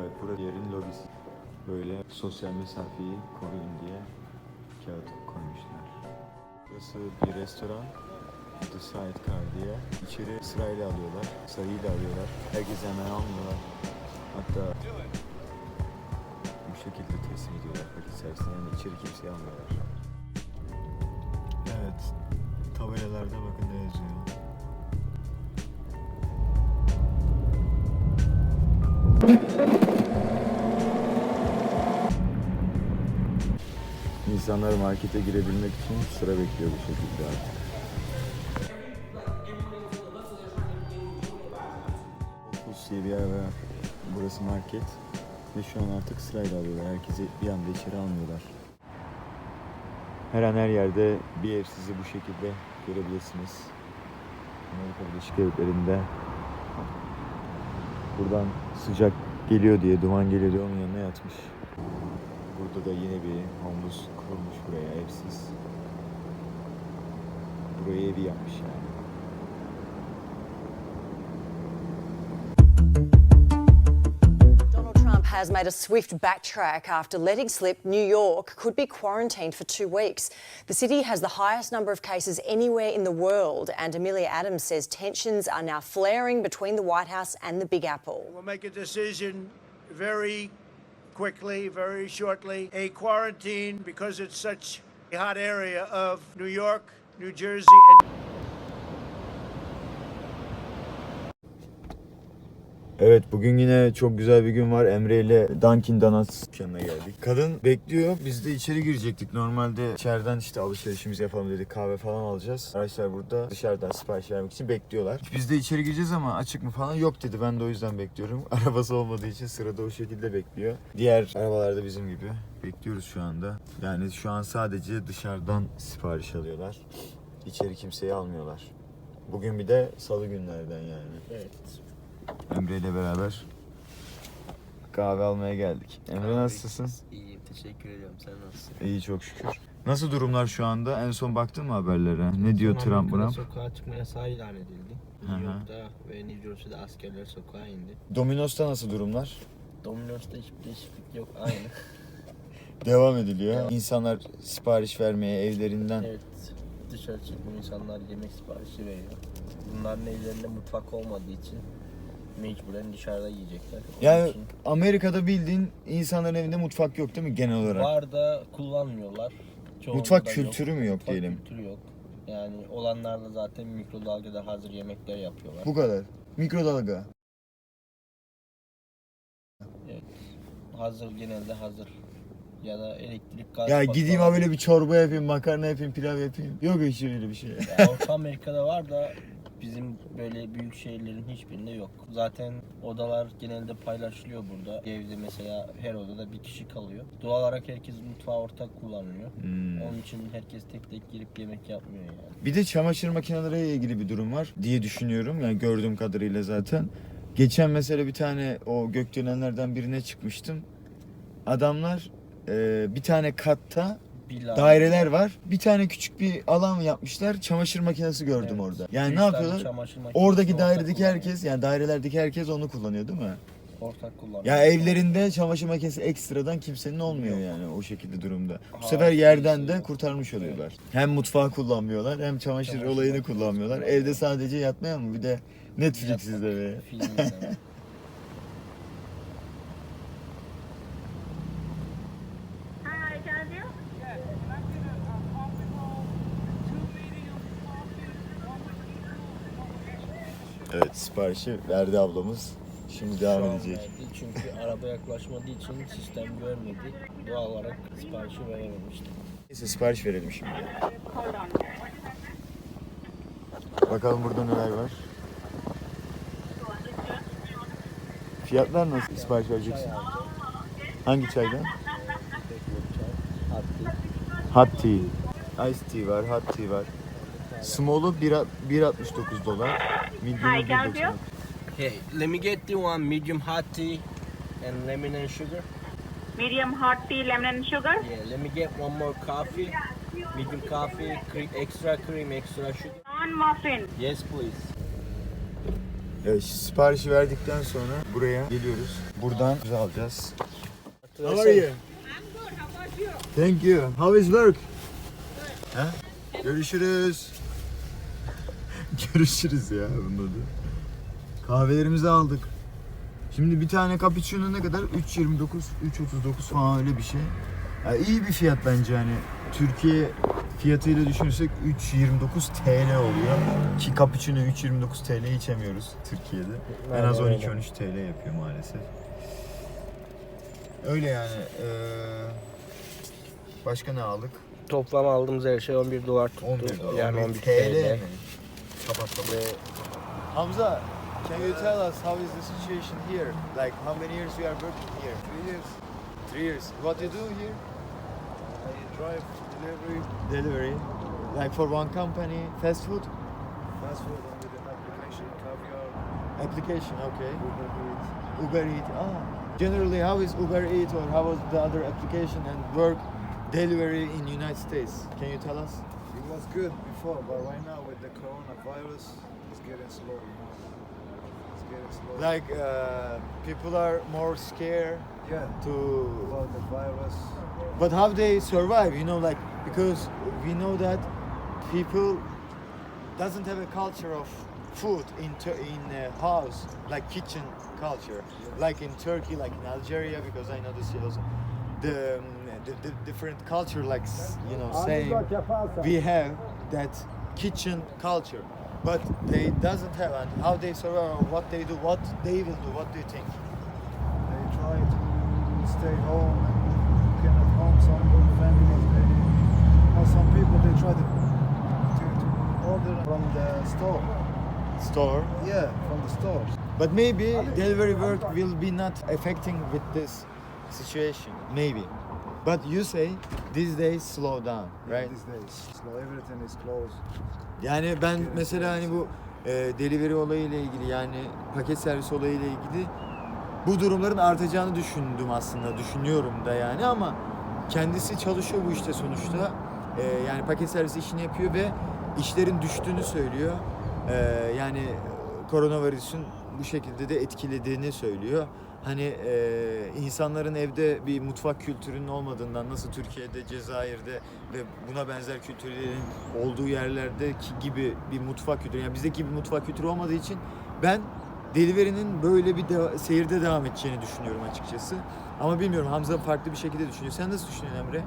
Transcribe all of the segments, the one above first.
Evet burada yerin lobisi. Böyle sosyal mesafeyi koruyun diye kağıt koymuşlar. Burası bir restoran. The Sidecar diye. İçeri sırayla alıyorlar. Sayıyla alıyorlar. Herkes hemen almıyorlar. Hatta bu şekilde teslim ediyorlar paket servisine. İçeri kimseyi almıyorlar. Evet. Tabelalarda bakın İnsanlar markete girebilmek için sıra bekliyor bu şekilde artık. Opus diye bir. Burası market. Ve şu an artık sırayla alıyorlar. Herkesi bir anda içeri almıyorlar. Her an her yerde bir ev sizi bu şekilde görebilirsiniz. Amerika Birleşik Devletleri'nde buradan sıcak geliyor diye, duman geliyor diye onun yanına yatmış. Burada da yine bir homeless kurulmuş buraya evsiz. Burayı evi yapmış yani. Donald Trump has made a swift backtrack after letting slip New York could be quarantined for two weeks. The city has the highest number of cases anywhere in the world, and Amelia Adams says tensions are now flaring between the White House and the Big Apple. We'll make a decision very quickly, very shortly. A quarantine because it's such a hot area of New York, New Jersey, and Evet bugün yine çok güzel bir gün var. Emre ile Dunkin Donuts dükkanına geldik. Kadın bekliyor. Biz de içeri girecektik. Normalde içeriden işte alışverişimizi yapalım dedik. Kahve falan alacağız. Arkadaşlar burada dışarıdan sipariş vermek için bekliyorlar. Biz de içeri gireceğiz ama açık mı falan yok dedi. Ben de o yüzden bekliyorum. Arabası olmadığı için sırada o şekilde bekliyor. Diğer arabalarda bizim gibi. Bekliyoruz şu anda. Yani şu an sadece dışarıdan sipariş alıyorlar. İçeri kimseyi almıyorlar. Bugün bir de salı günlerden yani. Evet. Emre ile beraber kahve almaya geldik. Emre nasılsın? İyiyim teşekkür ediyorum. Sen nasılsın? İyi çok şükür. Nasıl durumlar şu anda? En son baktın mı haberlere? Ne diyor Son Trump Amerika'da buna? Sokağa çıkma yasağı ilan edildi. Hı hı. New York'ta ve New Jersey'de askerler sokağa indi. Domino's'ta nasıl durumlar? Domino's'ta hiçbir değişiklik yok. Aynı. Devam ediliyor. İnsanlar sipariş vermeye evlerinden evet. Dışarı çıkma insanlar yemek siparişi veriyor. Bunların evlerinde mutfak olmadığı için mecburen dışarıda yiyecekler. Onun Yani için Amerika'da bildiğin insanların evinde mutfak yok değil mi genel olarak? var da kullanmıyorlar. Çoğunda Mutfak da kültürü mü yok Mutfak diyelim? kültürü yok. Yani olanlarda zaten mikrodalgada hazır yemekler yapıyorlar. Bu kadar. Mikrodalga. Evet. Hazır genelde hazır. Ya da elektrik gaz. Ya gideyim ha böyle bir çorba yapayım, makarna yapayım, pilav yapayım. Yok hiç öyle bir şey. Ya Orta Amerika'da var da bizim böyle büyük şehirlerin hiçbirinde yok. Zaten odalar genelde paylaşılıyor burada. Evde mesela her odada bir kişi kalıyor. Doğal olarak herkes mutfağı ortak kullanıyor. Hmm. Onun için herkes tek tek girip yemek yapmıyor yani. Bir de çamaşır makineleriyle ilgili bir durum var diye düşünüyorum. Yani gördüğüm kadarıyla zaten. Geçen mesela bir tane o gökdelenlerden birine çıkmıştım. Adamlar e, bir tane katta Bila- daireler var. Bir tane küçük bir alan yapmışlar. Çamaşır makinesi gördüm Evet. orada. Yani Üç ne tane yapıyorlar? çamaşır makinesi Oradaki ortak dairedeki kullanıyor. herkes yani dairelerdeki herkes onu kullanıyor değil mi? ortak kullanıyor. Ya evlerinde çamaşır makinesi ekstradan kimsenin olmuyor yani o şekilde durumda. Bu Ha, sefer yerden de kurtarmış oluyorlar. Hem mutfağı kullanmıyorlar hem çamaşır, Çamaşır olayını makinesi kullanmıyorlar. Evde sadece yatmaya mı bir de Netflix izlemeye. Film. Hi, can I help you? Evet siparişi verdi ablamız. Şimdi devam Şu an edecek. verdi. Çünkü araba yaklaşmadığı için sistem görmedi. Doğal olarak siparişi verememişti. Neyse sipariş verelim şimdi. Bakalım burada neler var. Fiyatlar nasıl sipariş vereceksin? Hangi çaydan? Hatta Hot tea. Ice tea var, hot tea var. Small'u 1 1.69 dolar. Medium'u Hi, can I help 1.90. you? Okay, let me get the one medium hot tea and lemon and sugar. Medium hot tea, lemon and sugar. Yeah, let me get one more coffee. Medium coffee, cre- extra cream, extra sugar. Non muffin. Yes, please. Evet, siparişi verdikten sonra buraya geliyoruz. Buradan bizi alacağız. How are you? Thank you. How is work? Ha? Görüşürüz. Görüşürüz ya bunun adı. Kahvelerimizi aldık. Şimdi bir tane cappuccino ne kadar? 3.29, 3.39 falan öyle bir şey. Ya iyi bir fiyat bence hani. Türkiye fiyatıyla düşünürsek 3.29 TL oluyor. Ki cappuccino 3.29 TL içemiyoruz Türkiye'de. En az Aynen öyle. 12-13 TL yapıyor maalesef. Öyle yani. eee, başka ne aldık? Toplam aldığımız her şey 11 dolar tuttu. 11 dolar. Yani 11 TL. TL. mi? Kapat kapat. Hamza, can you tell us how is the situation here? Like how many years you are working here? Three years. Three years. What you do here? I drive delivery, Delivery. Like for one company, fast food fast food and with application, caviar, application. Okay. Uber Eats. Uber Eats. Ah. Generally, how is Uber Eats or how was the other application and work delivery in United States? Can you tell us? Was good before, but right now with the coronavirus, it's getting slow. You know? It's getting slow. Like uh, people are more scared yeah, to about the virus. But how they survive, you know, like because we know that people doesn't have a culture of food in in a house like kitchen culture, like in Turkey, like in Algeria, because I know this also the, um, the, the different culture, like you know, ah, same we have that kitchen culture, but they doesn't have and how they survive, what they do, what they will do. What do you think? They try to stay home and cook at home. Some families, they, you some people they try to, to, to order from the store. Store. Yeah, from the stores. But maybe delivery work will be not affecting with this situation. Maybe. But you say these days slow down, right? These days, so everything is closed. Yani ben mesela hani bu e, delivery olayıyla ilgili yani paket servis olayıyla ilgili bu durumların artacağını düşündüm aslında. Düşünüyorum da yani ama kendisi çalışıyor bu işte sonuçta. E, yani paket servisi işini yapıyor ve işlerin düştüğünü söylüyor. E, yani koronavirüsün bu şekilde de etkilediğini söylüyor. Hani e, insanların evde bir mutfak kültürünün olmadığından nasıl Türkiye'de, Cezayir'de ve buna benzer kültürlerin olduğu yerlerdeki gibi bir mutfak kültürü yani bizdeki bir mutfak kültürü olmadığı için ben delivery'nin böyle bir deva- seyirde devam edeceğini düşünüyorum açıkçası. Ama bilmiyorum Hamza farklı bir şekilde düşünüyor. Sen nasıl düşünüyorsun Emre?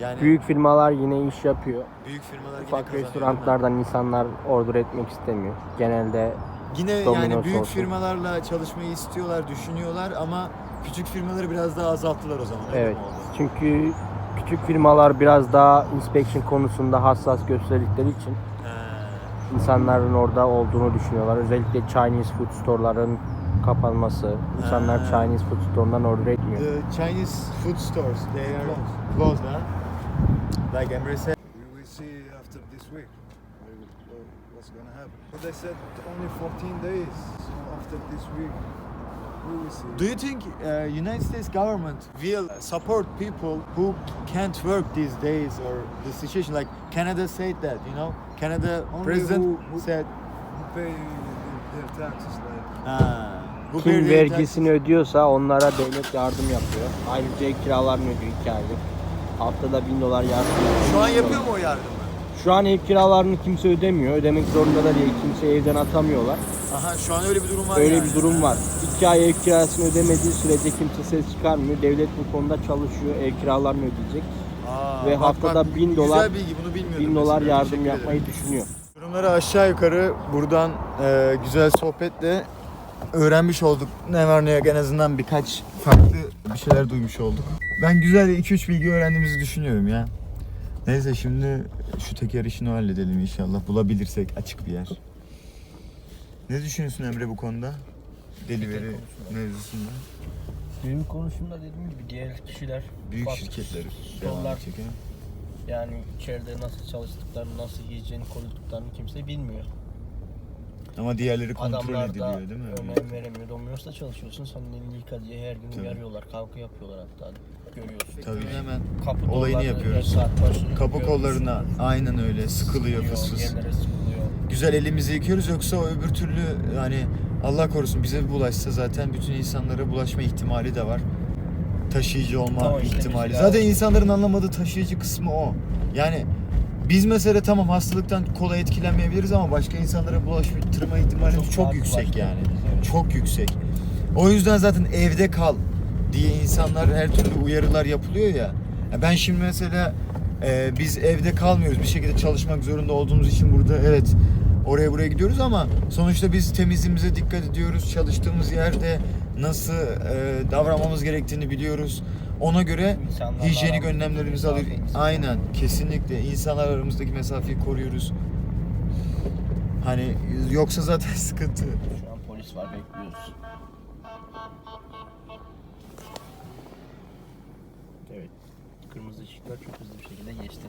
Yani Büyük firmalar yine iş yapıyor. büyük firmalar yine Ufak mi? restoranlardan insanlar order etmek istemiyor. Genelde Yine yani Domino's büyük olsun. firmalarla çalışmayı istiyorlar, düşünüyorlar ama küçük firmaları biraz daha azalttılar o zaman. evet. Çünkü küçük firmalar biraz daha inspection konusunda hassas gösterdikleri için He. insanların orada olduğunu düşünüyorlar. Özellikle Chinese food store'ların kapanması. İnsanlar Ha. Chinese food store'dan order etmiyor. The Chinese food stores, they are closed, huh? Like Emre said. We will see after this week what's going to happen. But they said only 14 days. So after this week, we will see. Do you think uh, United States government will support people who can't work these days or the situation? Like Canada said that, you know, Canada Only president who- who- said, Who pay their taxes like ha, bu Kim vergisini ödüyorsa onlara devlet yardım yapıyor. Ayrıca kiralarını ödüyor 2 aylık. Haftada 1000 dolar yardım yapıyor. Şu an yapıyor mu o yardımı? Şu an ev kiralarını kimse ödemiyor. Ödemek zorunda da değil. Kimse evden atamıyorlar. Aha şu an öyle bir durum var Öyle yani. bir durum var. İki ay ev kirasını ödemediği sürece kimse ses çıkarmıyor. Devlet bu konuda çalışıyor. Ev kiralarını ödeyecek. Aa, Ve haftada bin güzel dolar- bilgi, bunu bilmiyordum 1000 dolar yardım yapmayı düşünüyor. Durumları aşağı yukarı buradan e, güzel sohbetle öğrenmiş olduk. Ne var ne yok en azından birkaç farklı bir şeyler duymuş olduk. Ben güzel 2-3 bilgi öğrendiğimizi düşünüyorum ya. Neyse şimdi şu teker işini halledelim inşallah. Bulabilirsek açık bir yer. Ne düşünüyorsun Emre bu konuda? Delivery mevzusunda. Benim konuşumda dediğim gibi diğer kişiler Büyük şirketler edecek ha? yani içeride nasıl çalıştıklarını, nasıl hijyeni koruduklarını kimse bilmiyor. Ama diğerleri kontrol Adamlar da ediliyor değil mi? önem veremiyor. Domino's'ta çalışıyorsun. Senin elini yıka diye her gün Tabii. uyarıyorlar. Kavga yapıyorlar hatta. Görüyorsun. Tabii hemen Kapı olayını yapıyoruz. saat başı kapı görüyorsun. kollarına aynen öyle sıkılıyor fıs fıs. Yerlere sıkılıyor. Güzel elimizi yıkıyoruz yoksa o öbür türlü hani Allah korusun bize bulaşsa zaten bütün insanlara bulaşma ihtimali de var. Taşıyıcı olma Tamam işte ihtimali. mesela- Zaten insanların anlamadığı taşıyıcı kısmı o. Yani biz mesela tamam hastalıktan kolay etkilenmeyebiliriz ama başka insanlara bulaştırma ihtimalimiz çok, Çok daha yüksek kolay. yani. Evet. Çok yüksek. O yüzden zaten evde kal diye insanlar her türlü uyarılar yapılıyor ya. Ya Ben şimdi mesela e, biz evde kalmıyoruz. Bir şekilde çalışmak zorunda olduğumuz için burada evet oraya buraya gidiyoruz ama sonuçta biz temizliğimize dikkat ediyoruz. Çalıştığımız yerde nasıl e, davranmamız gerektiğini biliyoruz. Ona göre İnsanlarla hijyenik önlemlerimizi alıyoruz. Aynen kesinlikle insanlar aramızdaki mesafeyi koruyoruz. Hani yoksa zaten sıkıntı. Şu an polis var bekliyoruz. Evet. Kırmızı ışıklar çok hızlı bir şekilde geçti.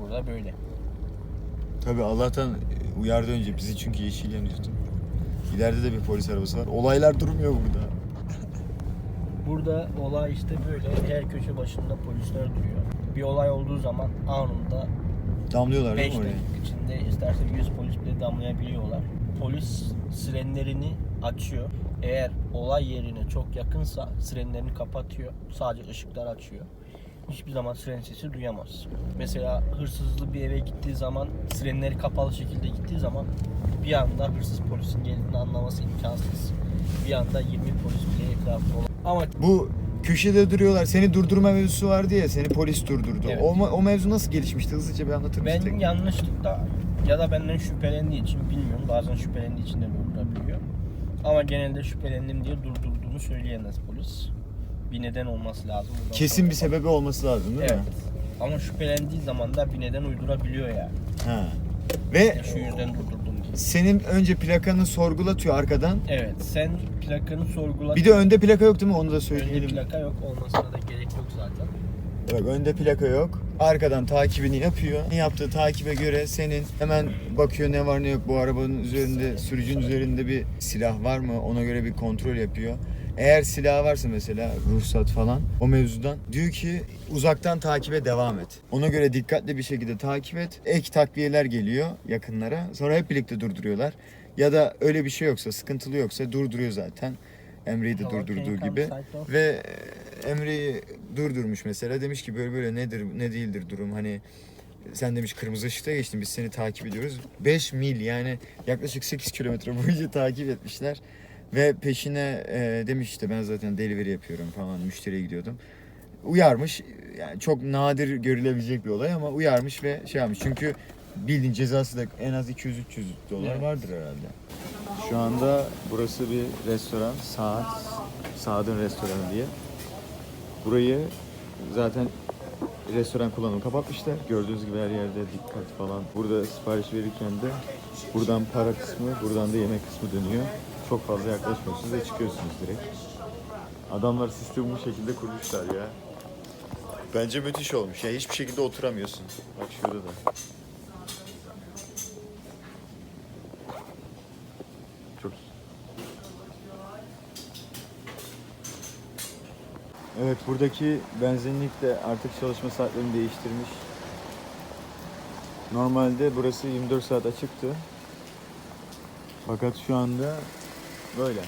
Burada böyle. Tabii Allah'tan uyardı önce bizi çünkü yeşil yanıyordu. İleride de bir polis arabası var. Olaylar durmuyor burada. Burada olay işte böyle her köşe başında polisler duruyor. Bir olay olduğu zaman anında Damlıyorlar 5 değil mi oraya? dakika içinde isterse 100 polis bile damlayabiliyorlar. Polis sirenlerini açıyor. Eğer olay yerine çok yakınsa sirenlerini kapatıyor. Sadece ışıklar açıyor. Hiçbir zaman siren sesi duyamaz. Mesela hırsızlı bir eve gittiği zaman sirenleri kapalı şekilde gittiği zaman bir anda hırsız polisin geldiğini anlaması imkansız. Bir anda 20 polis bile etrafında olan. Ama Bu köşede duruyorlar. Seni durdurma mevzusu vardı ya. Seni polis durdurdu. Evet. O, o mevzu nasıl gelişmişti? Hızlıca bir anlatır mısın? Ben tek? yanlışlıkla ya da benden şüphelendiği için bilmiyorum. Bazen şüphelendiği için de durdurabiliyor. Ama genelde şüphelendim diye durdurduğunu söyleyemez polis. Bir neden olması lazım. Buradan Kesin sonra- bir sebebi olması lazım değil Evet. mi? Ama şüphelendiği zaman da bir neden uydurabiliyor yani. Ha. Ve İşte şu yüzden durdurdum diye. senin önce plakanı sorgulatıyor arkadan. Evet, sen plakanı sorgulat. Bir de önde plaka yok değil mi? Onu da Önde söyleyelim. plaka yok olmasına da gerek yok zaten. Bak önde plaka yok. Arkadan takibini yapıyor. Ne yaptığı takibe göre senin hemen bakıyor ne var ne yok bu arabanın üzerinde, sürücünün üzerinde bir silah var mı? Ona göre bir kontrol yapıyor. Eğer silah varsa mesela ruhsat falan o mevzudan diyor ki uzaktan takibe devam et. Ona göre dikkatli bir şekilde takip et. Ek takviyeler geliyor yakınlara. Sonra hep birlikte durduruyorlar. Ya da öyle bir şey yoksa, sıkıntılı yoksa durduruyor zaten. Emre'yi de durdurduğu gibi. Ve e, Emre'yi durdurmuş mesela. Demiş ki böyle böyle nedir ne değildir durum hani sen demiş kırmızı ışıkta geçtin biz seni takip ediyoruz. 5 mil yani yaklaşık 8 kilometre boyunca takip etmişler. Ve peşine e, demiş işte ben zaten delivery yapıyorum falan müşteriye gidiyordum. Uyarmış yani çok nadir görülebilecek bir olay ama uyarmış ve şey yapmış. Çünkü bildiğin cezası da en az 200-300 dolar Evet. vardır herhalde. Şu anda burası bir restoran. Saat. Saat'in restoranı diye. Burayı zaten restoran kullanımı kapatmışlar. Gördüğünüz gibi her yerde dikkat falan. Burada sipariş verirken de buradan para kısmı, buradan da yemek kısmı dönüyor. Çok fazla yaklaşmıyorsunuz ve çıkıyorsunuz direkt. Adamlar sistemi bu şekilde kurmuşlar ya. Bence müthiş olmuş. Ya hiçbir şekilde oturamıyorsun. Bak şurada da. Çok Evet buradaki benzinlik de artık çalışma saatlerini değiştirmiş. Normalde burası 24 saat açıktı. Fakat şu anda böyle.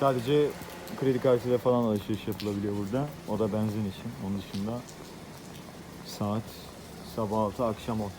Sadece kredi kartıyla falan alışveriş yapılabiliyor burada. O da benzin için. Onun dışında saat sabah 6 akşam 10.